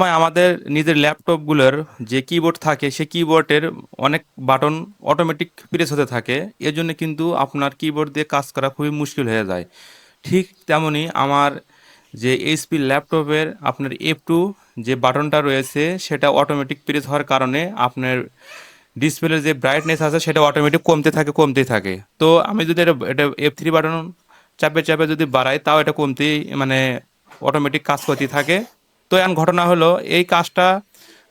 সময় আমাদের নিজের ল্যাপটপগুলোর যে কিবোর্ড থাকে, সে কিবোর্ডের অনেক বাটন অটোমেটিক প্রেস হতে থাকে। এর জন্য কিন্তু আপনার কিবোর্ড দিয়ে কাজ করা খুবই মুশকিল হয়ে যায়। ঠিক তেমনি আমার যে এইচপি ল্যাপটপের আপনার এফ টু যে বাটনটা রয়েছে, সেটা অটোমেটিক প্রেস হওয়ার কারণে আপনার ডিসপ্লের যে ব্রাইটনেস আছে, সেটা অটোমেটিক কমতে থাকে, কমতেই থাকে। তো আমি যদি এটা এটা এফ থ্রি বাটন চাপে চাপে যদি বাড়াই, তাও এটা কমতেই মানে অটোমেটিক কাজ করতেই থাকে। তো এখন ঘটনা হলো, এই কাজটা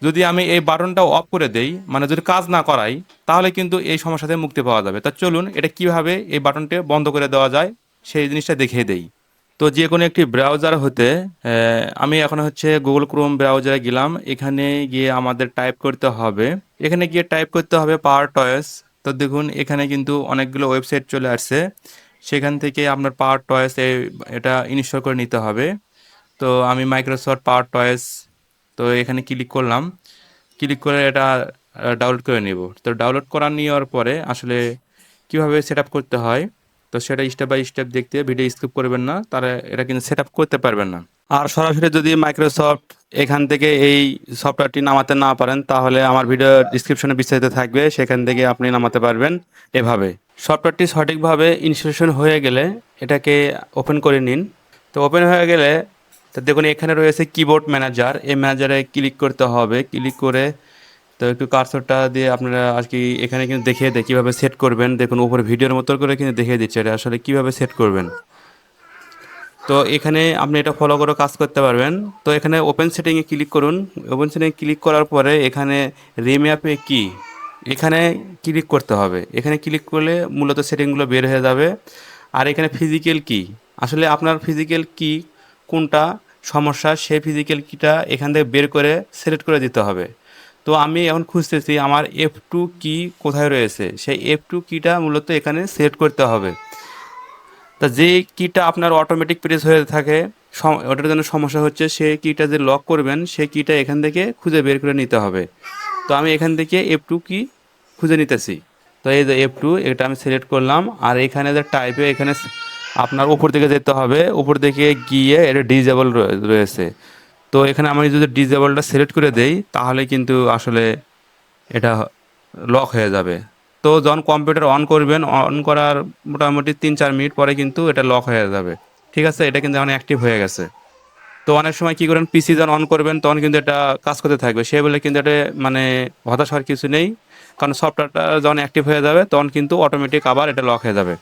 যদি আমি এই বাটনটা অফ করে দেই মানে যদি কাজ না করাই, তাহলে কিন্তু এই সমস্যা থেকে মুক্তি পাওয়া যাবে। তা চলুন এটা কীভাবে এই বাটনটা বন্ধ করে দেওয়া যায়, সেই জিনিসটা দেখিয়ে দেই। তো যে কোনো একটি ব্রাউজার হতে আমি এখন হচ্ছে গুগল ক্রোম ব্রাউজারে গেলাম। এখানে গিয়ে আমাদের টাইপ করতে হবে। এখানে গিয়ে টাইপ করতে হবে পাওয়ার টয়েস তো দেখুন, এখানে কিন্তু অনেকগুলো ওয়েবসাইট চলে আসছে। সেখান থেকে আপনার পাওয়ার টয়েস এটা ইনস্টল করে নিতে হবে। তো আমি মাইক্রোসফট পাওয়ার টয়েস তো এখানে ক্লিক করলাম। ক্লিক করে এটা ডাউনলোড করে নেব। তো ডাউনলোড করা নেওয়ার পরে আসলে কীভাবে সেট করতে হয়, তো সেটা স্টেপ বাই স্টেপ দেখতে ভিডিও স্কিপ করবেন না তারা এটা কিন্তু সেট করতে পারবেন না। আর সরাসরি যদি মাইক্রোসফট এখান থেকে এই সফটওয়্যারটি নামাতে না পারেন, তাহলে আমার ভিডিও ডিসক্রিপশনে বিস্তারিত থাকবে, সেখান থেকে আপনি নামাতে পারবেন এভাবে। সফটওয়্যারটি সঠিকভাবে ইনস্টলেশন হয়ে গেলে এটাকে ওপেন করে নিন। তো ওপেন হয়ে গেলে তো দেখুন, এখানে রয়েছে কিবোর্ড ম্যানেজার এই ম্যানেজারে ক্লিক করতে হবে। ক্লিক করে তো একটু কার্সরটা দিয়ে আপনারা আর কি এখানে কিন্তু দেখিয়ে দেয় কীভাবে সেট করবেন। দেখুন, উপরে ভিডিওর মতো করে কিন্তু দেখিয়ে দিচ্ছে এটা আসলে কীভাবে সেট করবেন। তো এখানে আপনি এটা ফলো করে কাজ করতে পারবেন। তো এখানে ওপেন সেটিংয়ে ক্লিক করুন। ওপেন সেটিংয়ে ক্লিক করার পরে এখানে রিম্যাপে কি এখানে ক্লিক করতে হবে। এখানে ক্লিক করলে মূলত সেটিংগুলো বের হয়ে যাবে। আর এখানে ফিজিক্যাল কি আসলে আপনার ফিজিক্যাল কি কোনটা? সমস্যা সেই ফিজিক্যাল কিটা এখান থেকে বের করে সিলেক্ট করে দিতে হবে। তো আমি এখন খুঁজতেছি আমার এফ টু কি কোথায় রয়েছে? সেই এফ টু কিটা মূলত এখানে সিলেক্ট করতে হবে। তা যে কিটা আপনার অটোমেটিক প্রেস হয়ে থাকে ওটার জন্য সমস্যা হচ্ছে সেই কিটা যে লক করবেন, সেই কিটা এখান থেকে খুঁজে বের করে নিতে হবে। তো আমি এখান থেকে এফ টু কি খুঁজে নিতেছি। তো এই যে এফ টু এটা আমি সিলেক্ট করলাম। আর এখানে যে টাইপে এখানে আপনার উপর দিকে যেতে হবে, উপর দিকে গিয়ে এটা ডিজেবল রয়েছে। তো এখানে আমি যদি ডিজেবলটা সিলেক্ট করে দেই, তাহলে কিন্তু আসলে এটা লক হয়ে যাবে। তো যখন কম্পিউটার অন করবেন অন করার মোটামুটি তিন চার মিনিট পরে কিন্তু এটা লক হয়ে যাবে। ঠিক আছে? এটা কিন্তু এখন অ্যাক্টিভ হয়ে গেছে। তো অনেক সময় কী করেন পিসি যখন অন করবেন, তখন কিন্তু এটা কাজ করতে থাকবে। সে বলে কিন্তু এটা মানে হতাশ হওয়ার কিছু নেই। কারণ সফটওয়্যারটা যখন অ্যাক্টিভ হয়ে যাবে, তখন কিন্তু অটোমেটিক আবার এটা লক হয়ে যাবে।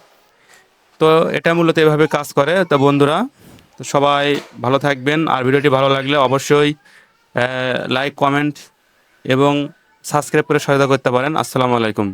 তো এটা মূলত এভাবে কাজ করে। তো বন্ধুরা, তো সবাই ভালো থাকবেন। আর ভিডিওটি ভালো লাগলে অবশ্যই লাইক কমেন্ট এবং সাবস্ক্রাইব করে সহায়তা করতে পারেন। আসসালামু আলাইকুম।